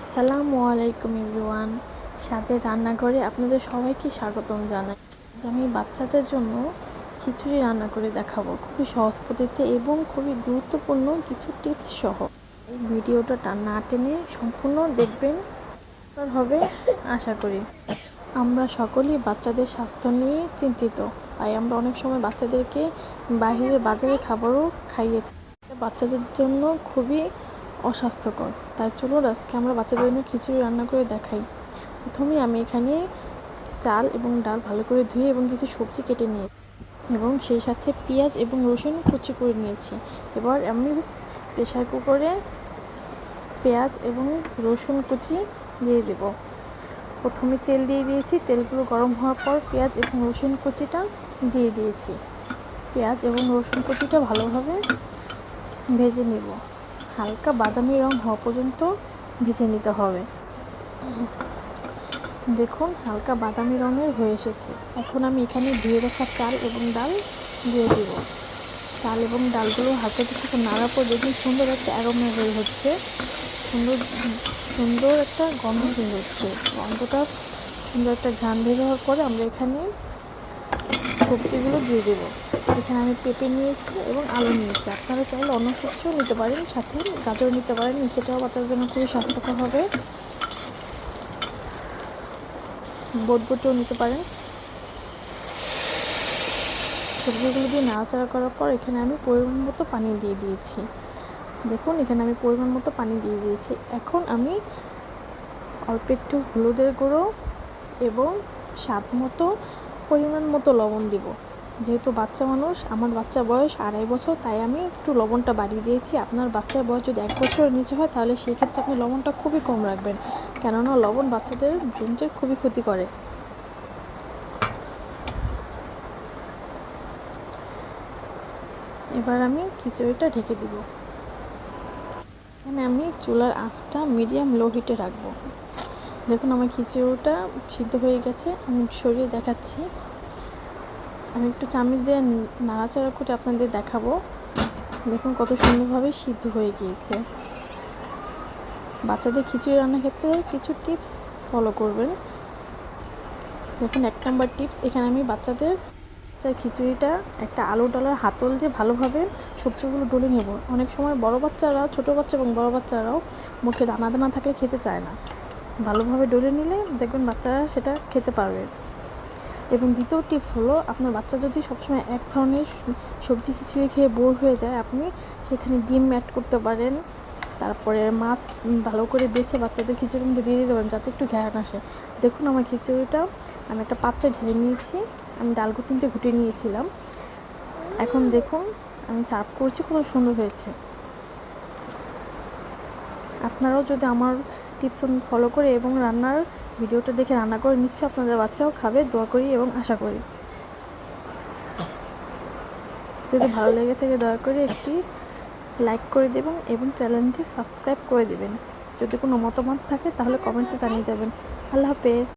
আসসালামু আলাইকুম এভরিওয়ান। স্বাদের রান্নাঘরে আপনাদের সবাইকে স্বাগতম জানাই। আজ আমি বাচ্চাদের জন্য খিচুড়ি রান্না করে দেখাবো। খুবই সহজ পদ্ধতিতে এবং খুবই গুরুত্বপূর্ণ কিছু টিপস সহ। এই ভিডিওটা না টেনে সম্পূর্ণ দেখবেন। হবে আশা করি। আমরা সকলেই বাচ্চাদের স্বাস্থ্য নিয়ে চিন্তিত। তাই আমরা অনেক সময় বাচ্চাদেরকে বাইরের বাজারে খাবারও খাইয়ে থাকি। বাচ্চাদের জন্য খুবই অস্বাস্থ্যকর। তাই চলুন আজকে আমরা বাচ্চাদের জন্য খিচুড়ি রান্না করে দেখাই। প্রথমে আমি এখানে চাল এবং ডাল ভালো করে ধুয়ে এবং কিছু সবজি কেটে নিয়ে এবং সেই সাথে পেঁয়াজ এবং রসুন কুচি করে নিয়েছি। এবার আমি প্রেশার কুকারে পেঁয়াজ এবং রসুন কুচি দিয়ে দেব। প্রথমে তেল দিয়ে দিয়েছি। তেলগুলো গরম হওয়ার পর পেঁয়াজ এবং রসুন কুচিটা দিয়ে দিয়েছি। পেঁয়াজ এবং রসুন কুচিটা ভালোভাবে ভেজে নেব। হালকা বাদামি রং হওয়া পর্যন্ত ভেজে নিতে হবে। দেখুন, হালকা বাদামি রঙের হয়ে এসেছে। এখন আমি এখানে ধুয়ে রাখা চাল এবং ডাল দিয়ে দেব। চাল এবং ডালগুলো হাতে কিছুক্ষণ নাড়ার পর দেখুন সুন্দর একটা অ্যারোমা বের হচ্ছে। সুন্দর সুন্দর একটা গন্ধ বের হচ্ছে। গন্ধটা সুন্দর একটা ঘ্রাণ বের হওয়ার পরে আমরা এখানে সবজিগুলো দিয়ে দেবো। এখানে আমি পেঁপে নিয়েছি এবং আলু নিয়েছি। আপনারা চাইলে অন্য সবজিও নিতে পারেন, সাথে গাজর নিতে পারেন। সেটাও বাচ্চাদের জন্য খুবই স্বাস্থ্যকর হবে। বটবটিও নিতে পারেন। সবজিগুলো দিয়ে নাড়াচাড়া করার পর এখানে আমি পরিমাণ মতো পানি দিয়ে দিয়েছি। দেখুন, এখানে আমি পরিমাণ মতো পানি দিয়ে দিয়েছি। এখন আমি অল্প একটু হলুদের গুঁড়ো এবং স্বাদ মতো পরিমাণ মতো লবণ দিব। যেহেতু বাচ্চা মানুষ, আমার বাচ্চা বয়স আড়াই বছর, তাই আমি একটু লবণটা বাড়িয়ে দিয়েছি। আপনার বাচ্চার বয়স যদি এক বছরের নিচে হয়, তাহলে সেই ক্ষেত্রে আপনি লবণটা খুবই কম রাখবেন। কেননা লবণ বাচ্চাদের ব্রেনটের খুবই ক্ষতি করে এবার আমি খিচুড়িটা ঢেকে দিব। এখানে আমি চুলার আঁচটা মিডিয়াম লো হিটে রাখব। দেখুন আমার খিচুড়িটা সিদ্ধ হয়ে গেছে, আমি সরিয়ে দেখাচ্ছি। আমি একটু চামচ দিয়ে নাড়াচাড়া করে আপনাদের দেখাবো। দেখুন কত সুন্দরভাবে সিদ্ধ হয়ে গিয়েছে। বাচ্চাদের খিচুড়ি রান্নার ক্ষেত্রে কিছু টিপস ফলো করবেন। দেখুন এক নম্বর টিপস, এখানে আমি বাচ্চাদের বাচ্চার খিচুড়িটা একটা আলু ডালার হাতল দিয়ে ভালোভাবে সবজিগুলো ডলে নেব। অনেক সময় বড় বাচ্চারাও ছোটো বাচ্চা এবং বড় বাচ্চারাও মুখে দানা দানা থাকলে খেতে চায় না। ভালোভাবে ডলে নিলে দেখবেন বাচ্চারা সেটা খেতে পারবে। এবং দ্বিতীয় টিপস হলো, আপনার বাচ্চা যদি সবসময় এক ধরনের সবজি খিচুড়ি খেয়ে বোর হয়ে যায়, আপনি সেখানে ডিম অ্যাড করতে পারেন। তারপরে মাছ ভালো করে বেছে বাচ্চাদের খিচুড়ির মধ্যে দিয়ে দিতে পারেন, যাতে একটু ঘ্যারান আসে। দেখুন আমার খিচুড়িটা, আমি একটা পাত্রে ঢেলে নিয়েছি, আমি ডাল ঘুটনিতে ঘুটে নিয়েছিলাম। এখন দেখুন, আমি সার্ভ করছি, কত সুন্দর হয়েছে। আপনারাও যদি আমার টিপস ফলো করে এবং রান্নার ভিডিওটা দেখে রান্না করে নিচ্ছে, আপনাদের বাচ্চাও খাবে, দোয়া করি এবং আশা করি। যদি ভালো লেগে থাকে, দয়া করে একটি লাইক করে দেবেন এবং চ্যানেলটি সাবস্ক্রাইব করে দেবেন। যদি কোনো মতামত থাকে, তাহলে কমেন্টসে জানিয়ে যাবেন। আল্লাহ হাফেজ।